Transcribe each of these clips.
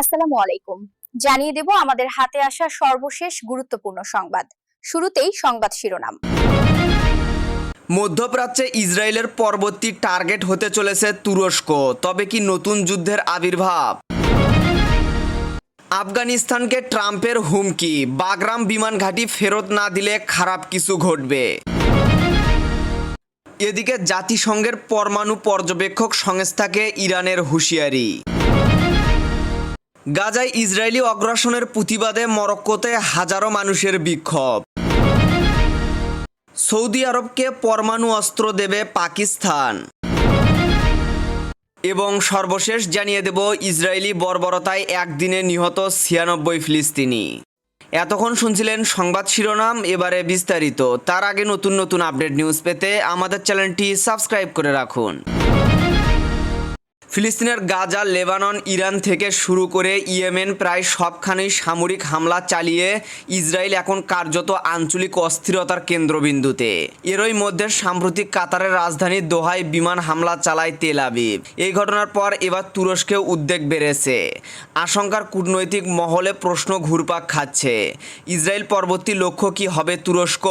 আসসালামু আলাইকুম। জানিয়ে দেব আমাদের হাতে আসা সর্বশেষ গুরুত্বপূর্ণ সংবাদ। শুরুতেই সংবাদ শিরোনাম। মধ্যপ্রাচ্যে ইসরায়েলের পরবর্তী টার্গেট হতে চলেছে তুরস্ক। তবে কি নতুন যুদ্ধের আবির্ভাব? আফগানিস্তানকে ট্রাম্পের হুমকি। বাগরাম বিমান ঘাঁটি ফেরত না দিলে খারাপ কিছু ঘটবে। এদিকে জাতিসংঘের পরমাণু পর্যবেক্ষক সংস্থাকে ইরানের হুঁশিয়ারি। গাজায় ইসরায়েলি অগ্রাসনের প্রতিবাদে মরক্কোতে হাজারো মানুষের বিক্ষোভ। সৌদি আরবকে পরমাণু অস্ত্র দেবে পাকিস্তান। এবং সর্বশেষ জানিয়ে দেব ইসরায়েলি বর্বরতায় একদিনে নিহত ছিয়ানব্বই ফিলিস্তিনি। এতক্ষণ শুনছিলেন সংবাদ শিরোনাম, এবারে বিস্তারিত। তার আগে নতুন নতুন আপডেট নিউজ পেতে আমাদের চ্যানেলটি সাবস্ক্রাইব করে রাখুন। ফিলিস্তিনের গাজা, লেবানন, ইরান থেকে শুরু করে ইয়েমেন প্রায় সবখানেই সামরিক হামলা চালিয়ে ইসরায়েল এখন কার্যত আঞ্চলিক অস্থিরতার কেন্দ্রবিন্দুতে। এরই মধ্যে সাম্প্রতিক কাতারের রাজধানী দোহায় বিমান হামলা চালায় তেল আবিব। এই ঘটনার পর এবার তুরস্কেও উদ্বেগ বেড়েছে। আশঙ্কার কূটনৈতিক মহলে প্রশ্ন ঘুরপাক খাচ্ছে। ইসরায়েল পরবর্তী লক্ষ্য কি হবে তুরস্ক?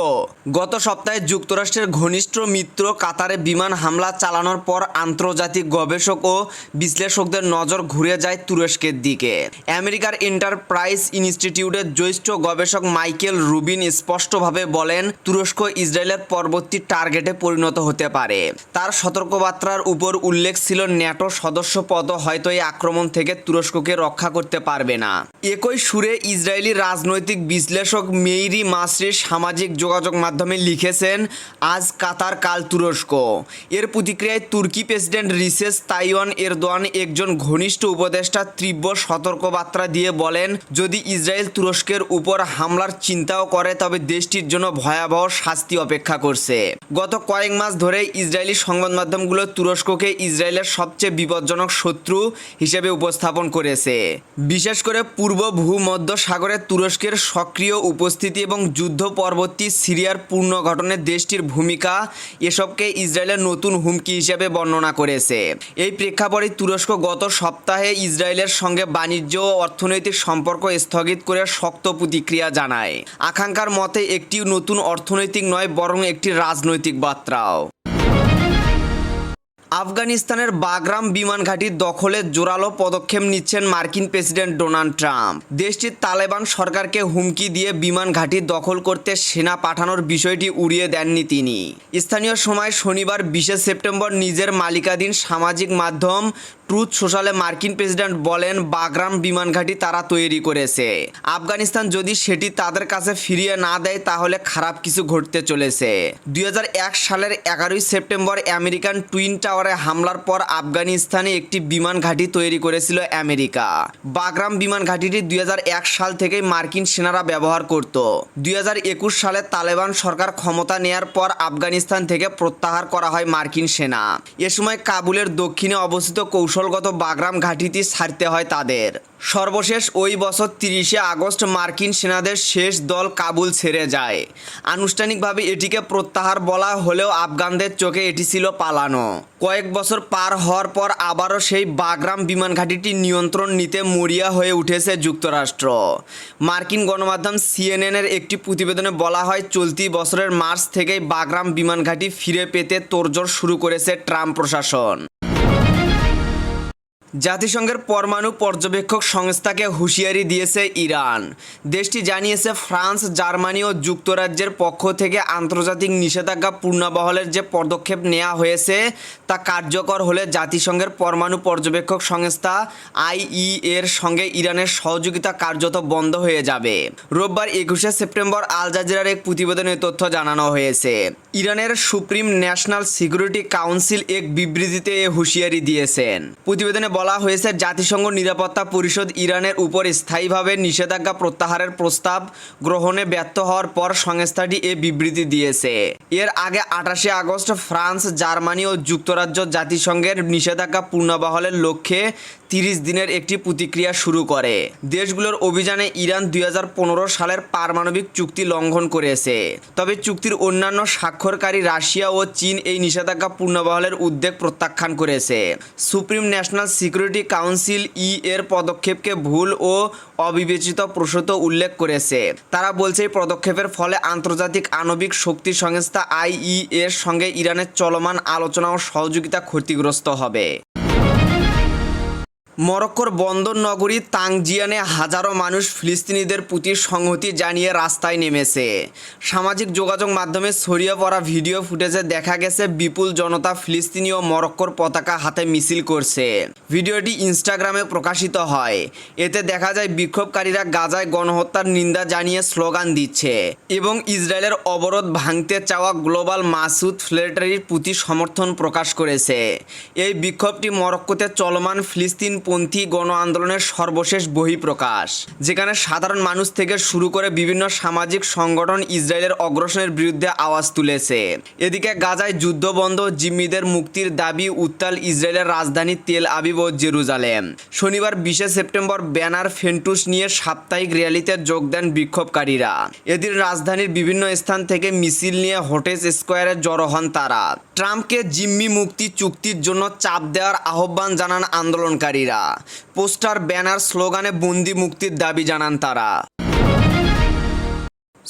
গত সপ্তাহে যুক্তরাষ্ট্রের ঘনিষ্ঠ মিত্র কাতারে বিমান হামলা চালানোর পর আন্তর্জাতিক গবেষক ও বিশ্লেষকদের নজর ঘুরে যায় তুরস্কের দিকে। আমেরিকার এন্টারপ্রাইজ ইনস্টিটিউটের জ্যেষ্ঠ গবেষক মাইকেল রুবিন স্পষ্টভাবে বলেন, তুরস্ক ইসরায়েলের পরবর্তী টার্গেটে পরিণত হতে পারে। তার সতর্কবার্তার উপর উল্লেখ ছিল, ন্যাটো সদস্য পদ হয়তো এই আক্রমণ থেকে তুরস্ককে রক্ষা করতে পারবে না। একই সুরে ইসরায়েলি রাজনৈতিক বিশ্লেষক মেইরি মাসরি সামাজিক যোগাযোগ মাধ্যমে লিখেছেন, আজ কাতার, কাল তুরস্ক। এর প্রতিক্রিয়ায় তুর্কি প্রেসিডেন্ট রিসেস তাইওয়ান এরদোয়ান একজন ঘনিষ্ঠ উপদেষ্টা তীব্র সতর্কবার্তা দিয়ে বলেন, যদি ইসরায়েল তুরস্কের উপর হামলার চিন্তাও করে, তবে দেশটির জন্য ভয়াবহ শাস্তি অপেক্ষা করছে। গত কয়েক মাস ধরে ইসরায়েলি সংবাদ মাধ্যমগুলো তুরস্ককে ইসরায়েলের সবচেয়ে বিপজ্জনক শত্রু হিসেবে উপস্থাপন করেছে। বিশেষ করে পূর্ব ভূমধ্য সাগরে তুরস্কের সক্রিয় উপস্থিতি এবং যুদ্ধ পরবর্তী সিরিয়ার পূর্ণ গঠনে দেশটির ভূমিকা, এসবকে ইসরায়েলের নতুন হুমকি হিসেবে বর্ণনা করেছে। এই প্রেক্ষাপটে তুরস্ক গত সপ্তাহে ইসরায়েলের সঙ্গে বাণিজ্য ও অর্থনৈতিক সম্পর্ক স্থগিত করে শক্ত প্রতিক্রিয়া জানায়। আকাঙ্ক্ষার মতে একটি নতুন অর্থনৈতিক নয়, বরং একটি রাজনৈতিক বার্তাও। আফগানিস্তানের বাগরাম বিমান ঘাঁটি দখলে জোরালো পদক্ষেপ নিচ্ছেন মার্কিন প্রেসিডেন্ট ডোনাল্ড ট্রাম্প। দেশটির তালেবান সরকারকে হুমকি দিয়ে বিমান ঘাঁটি দখল করতে সেনা পাঠানোর বিষয়টি উড়িয়ে দেননি তিনি। স্থানীয় সময় শনিবার বিশে সেপ্টেম্বর নিজের মালিকাধীন সামাজিক মাধ্যম ট্রুথ সোশ্যালে মার্কিন প্রেসিডেন্ট বলেন, বাগরাম বিমান ঘাঁটি তারা তৈরি করেছে। আফগানিস্তান যদি সেটি তাদের কাছে ফিরিয়ে না দেয়, তাহলে খারাপ কিছু ঘটতে চলেছে। দুই হাজার এক সালের এগারোই সেপ্টেম্বর আমেরিকান টুইন টাওয়ারে হামলার পর আফগানিস্তানে একটি বিমান ঘাঁটি তৈরি করেছিল আমেরিকা। বাগরাম বিমান ঘাঁটিটি দুই হাজার এক সাল থেকেই মার্কিন সেনারা ব্যবহার করত। দুই হাজার একুশ সালে তালেবান সরকার ক্ষমতা নেয়ার পর আফগানিস্তান থেকে প্রত্যাহার করা হয় মার্কিন সেনা। এ সময় কাবুলের দক্ষিণে অবস্থিত কৌশলগত বাগরাম ঘাঁটিটি ছাড়তে হয় তাদের। সর্বশেষ ওই বছর তিরিশে আগস্ট মার্কিন সেনাদের শেষ দল কাবুল ছেড়ে যায়। আনুষ্ঠানিকভাবে এটিকে প্রত্যাহার বলা হলেও আফগানদের চোখে এটি ছিল পালানো। কয়েক বছর পার হওয়ার পর আবারও সেই বাগরাম বিমান ঘাঁটিটি নিয়ন্ত্রণ নিতে মরিয়া হয়ে উঠেছে যুক্তরাষ্ট্র। মার্কিন গণমাধ্যম সিএনএনের একটি প্রতিবেদনে বলা হয়, চলতি বছরের মার্চ থেকেই বাগরাম বিমান ঘাঁটি ফিরে পেতে তোড়জোড় শুরু করেছে ট্রাম্প প্রশাসন। জাতিসংঘের পরমাণু পর্যবেক্ষক সংস্থাকে হুঁশিয়ারি দিয়েছে ইরান। দেশটি জানিয়েছে ফ্রান্স, জার্মানি ও যুক্তরাজ্যের পক্ষ থেকে আন্তর্জাতিক নিষেধাজ্ঞা পূর্ণবহলের যে পদক্ষেপ নেওয়া হয়েছে, তা কার্যকর হলে জাতিসংঘের পরমাণু পর্যবেক্ষক সংস্থা আইই এর সঙ্গে ইরানের সহযোগিতা কার্যত বন্ধ হয়ে যাবে। রোববার একুশে সেপ্টেম্বর আল জাজিরার এক প্রতিবেদনে তথ্য জানানো হয়েছে। ইরানের সুপ্রিম ন্যাশনাল সিকিউরিটি কাউন্সিল এক বিবৃতিতে হুঁশিয়ারি দিয়েছেন। প্রতিবেদনে বলা হয়েছে, জাতিসংঘ নিরাপত্তা পরিষদ ইরানের উপর স্থায়ীভাবে নিষেধাজ্ঞা প্রত্যাহারের প্রস্তাব গ্রহণে ব্যর্থ হওয়ার পর সংস্থাটি এ বিবৃতি দিয়েছে। এর আগে আঠাশে আগস্ট ফ্রান্স, জার্মানি ও যুক্তরাজ্য জাতিসংঘের নিষেধাজ্ঞা পূর্ণবহলের লক্ষ্যে তিরিশ দিনের একটি প্রতিক্রিয়া শুরু করে। দেশগুলোর অভিযানে ইরান দুই হাজার পনেরো সালের পারমাণবিক চুক্তি লঙ্ঘন করেছে। তবে চুক্তির অন্যান্য স্বাক্ষরকারী রাশিয়া ও চীন এই নিষেধাজ্ঞা পূর্ণবহলের উদ্বেগ প্রত্যাখ্যান করেছে। সুপ্রিম ন্যাশনাল সিকিউরিটি কাউন্সিল ই এর পদক্ষেপকে ভুল ও অবিবেচিত প্রসূত উল্লেখ করেছে। তারা বলছে, এই পদক্ষেপের ফলে আন্তর্জাতিক আণবিক শক্তি সংস্থা আইই এর সঙ্গে ইরানের চলমান আলোচনা ও সহযোগিতা ক্ষতিগ্রস্ত হবে। মরক্কোর বন্দর নগরী তাংজিয়ানে হাজারো মানুষ ফিলিস্তিনিদের প্রতি সংহতি জানিয়ে রাস্তায় নেমেছে। সামাজিক যোগাযোগ মাধ্যমে ছড়িয়ে পড়া ভিডিও ফুটেজে দেখা গেছে, বিপুল জনতা ফিলিস্তিনি ও মরক্কোর পতাকা হাতে মিছিল করছে। ভিডিওটি ইনস্টাগ্রামে প্রকাশিত হয়। এতে দেখা যায়, বিক্ষোভকারীরা গাজায় গণহত্যার নিন্দা জানিয়ে স্লোগান দিচ্ছে এবং ইসরায়েলের অবরোধ ভাঙতে চাওয়া গ্লোবাল মাসুদ ফ্লেটারির প্রতি সমর্থন প্রকাশ করেছে। এই বিক্ষোভটি মরক্কোতে চলমান ফিলিস্তিনপন্থী গণ আন্দোলনের সর্বশেষ বহিঃপ্রকাশ, যেখানে সাধারণ মানুষ থেকে শুরু করে বিভিন্ন সামাজিক সংগঠন ইসরায়েলের অগ্রসরের বিরুদ্ধে আওয়াজ তুলেছে। এদিকে গাজায় যুদ্ধবন্ধ জিম্মিদের মুক্তির দাবি উত্তাল ইসরায়েলের রাজধানী তেল আবিব ও জেরুজালেম। শনিবার বিশে সেপ্টেম্বর ব্যানার ফেন্টুস নিয়ে সাপ্তাহিক র্যালিতে যোগ দেন বিক্ষোভকারীরা। এদিন রাজধানীর বিভিন্ন স্থান থেকে মিছিল নিয়ে হোটেস স্কোয়ারে জড়ো হন তারা। ট্রাম্পকে জিম্মি মুক্তি চুক্তির জন্য চাপ দেওয়ার আহ্বান জানান আন্দোলনকারীরা। পোস্টার ব্যানার স্লোগানে বন্দি মুক্তির দাবি জানান তারা।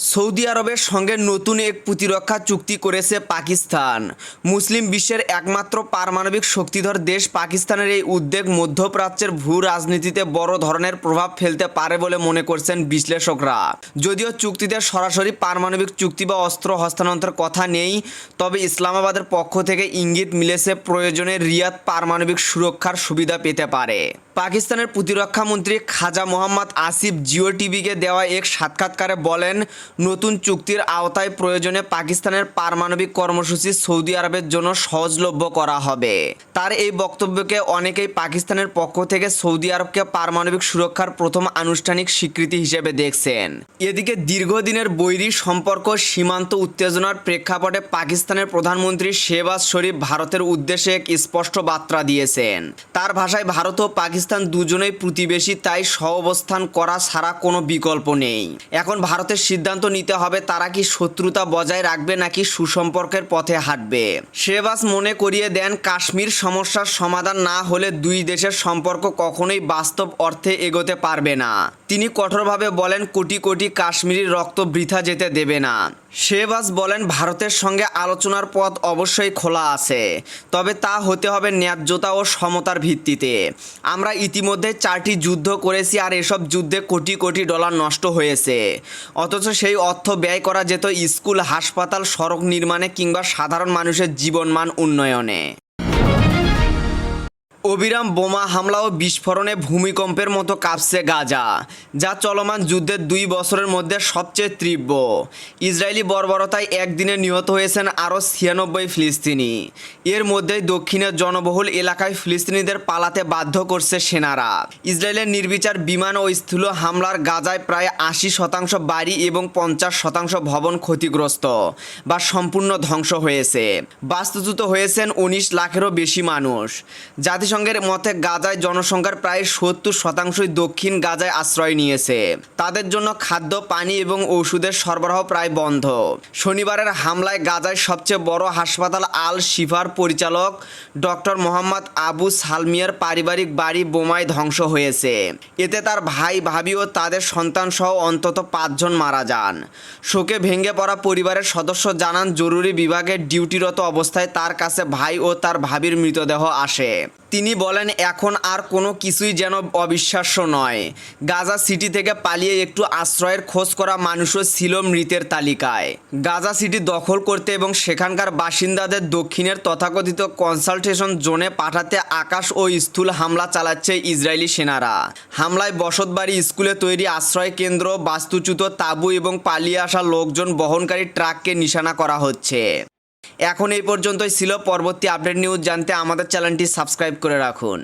সৌদি আরবের সঙ্গে নতুন এক প্রতিরক্ষা চুক্তি করেছে পাকিস্তান। মুসলিম বিশ্বের একমাত্র পারমাণবিক শক্তিধর দেশ পাকিস্তানের এই উদ্যোগ মধ্যপ্রাচ্যের ভূ রাজনীতিতে বড় ধরনের প্রভাব ফেলতে পারে বলে মনে করছেন বিশ্লেষকরা। যদিও চুক্তিতে সরাসরি পারমাণবিক চুক্তি বা অস্ত্র হস্তান্তরের কথা নেই, তবে ইসলামাবাদের পক্ষ থেকে ইঙ্গিত মিলেছে প্রয়োজনে রিয়াদ পারমাণবিক সুরক্ষার সুবিধা পেতে পারে। পাকিস্তানের প্রতিরক্ষা মন্ত্রী খাজা মোহাম্মদ আসিফ জিও টিভিকে দেওয়া এক সাক্ষাৎকারে বলেন, নতুন চুক্তির আওতায় প্রয়োজনে পাকিস্তানের পারমাণবিক কর্মসূচি সৌদি আরবের জন্য সহজলভ্য করা হবে। তার এই বক্তব্যকে অনেকেই পাকিস্তানের পক্ষ থেকে সৌদি আরবকে পারমাণবিক সুরক্ষার প্রথম আনুষ্ঠানিক স্বীকৃতি হিসেবে দেখছেন। এদিকে দীর্ঘদিনের বৈরী সম্পর্ক, সীমান্ত উত্তেজনার প্রেক্ষাপটে পাকিস্তানের প্রধানমন্ত্রী শেহবাজ শরীফ ভারতের উদ্দেশ্যে এক স্পষ্ট বার্তা দিয়েছেন। তার ভাষায় ভারত ও পাকিস্তান দুজনেই প্রতিবেশী, তাই সহাবস্থান করা ছাড়া কোনো বিকল্প নেই। এখন ভারতের সিদ্ধান্ত নিতে হবে, তারা কি শত্রুতা বজায় রাখবে নাকি সুসম্পর্কের পথে হাঁটবে। শেহবাজ মনে করিয়ে দেন, কাশ্মীর সমস্যার সমাধান না হলে দুই দেশের সম্পর্ক কখনোই বাস্তব অর্থে এগোতে পারবে না। তিনি কঠোরভাবে বলেন, কোটি কোটি কাশ্মীরি রক্ত বৃথা যেতে দেবে না। শেহবাজ বলেন, ভারতের সঙ্গে আলোচনার পথ অবশ্যই খোলা আছে, তবে তা হতে হবে ন্যায্যতা ও সমতার ভিত্তিতে। আমরা ইতিমধ্যে চারটি যুদ্ধ করেছি আর এসব যুদ্ধে কোটি কোটি ডলার নষ্ট হয়েছে। অথচ সেই অর্থ ব্যয় করা যেত স্কুল, হাসপাতাল, সড়ক নির্মাণে কিংবা সাধারণ মানুষের জীবনমান উন্নয়নে। অবিরাম বোমা হামলা ও বিস্ফোরণে ভূমিকম্পের মতো কাঁপছে গাজা, যা চলমান যুদ্ধের দুই বছরের মধ্যে সবচেয়ে তীব্র। ইসরায়েলি বর্বরতায় একদিনে নিহত হয়েছেন আরও ছিয়ানব্বই ফিলিস্তিনি। এর মধ্যেই দক্ষিণের জনবহুল এলাকায় ফিলিস্তিনিদের পালাতে বাধ্য করছে সেনারা। ইসরায়েলের নির্বিচার বিমান ও স্থূল হামলার গাজায় প্রায় আশি শতাংশ বাড়ি এবং পঞ্চাশ শতাংশ ভবন ক্ষতিগ্রস্ত বা সম্পূর্ণ ধ্বংস হয়েছে। বাস্তুচ্যুত হয়েছেন উনিশ লাখেরও বেশি মানুষ। জাতিসংঘের মতে গাজায় জনসংখ্যার প্রায় সত্তর শতাংশই দক্ষিণ গাজায় আশ্রয় নিয়েছে। তাদের জন্য খাদ্য, পানি এবং ওষুধের সরবরাহ প্রায় বন্ধ। শনিবারের হামলায় গাজায় সবচেয়ে বড় হাসপাতাল আল শিফার পরিচালক ডক্টর মোহাম্মদ আবু সালমিয়ার পারিবারিক বাড়ি বোমায় ধ্বংস হয়েছে। এতে তার ভাই, ভাবি ও তাদের সন্তান সহ অন্তত পাঁচজন মারা যান। শোকে ভেঙে পড়া পরিবারের সদস্য জানান, জরুরি বিভাগের ডিউটিরত অবস্থায় তার কাছে ভাই ও তার ভাবির মৃতদেহ আসে। তিনি বলেন, এখন আর কোনো কিছুই যেন অবিশ্বাস্য নয়। গাজা সিটি থেকে পালিয়ে একটু আশ্রয়ের খোঁজ করা মানুষও ছিল মৃতের তালিকায়। গাজা সিটি দখল করতে এবং সেখানকার বাসিন্দাদের দক্ষিণের তথাকথিত কনসালটেশন জোনে পাঠাতে আকাশ ও স্থূল হামলা চালাচ্ছে ইসরায়েলি সেনারা। হামলায় বসতবাড়ি, স্কুলে তৈরি আশ্রয় কেন্দ্র, বাস্তুচ্যুত তাঁবু এবং পালিয়ে আসা লোকজন বহনকারী ট্রাককে নিশানা করা হচ্ছে। এখন এই পর্যন্তই ছিল পরবর্তী আপডেট নিউজ জানতে আমাদের চ্যানেলটি সাবস্ক্রাইব করে রাখুন।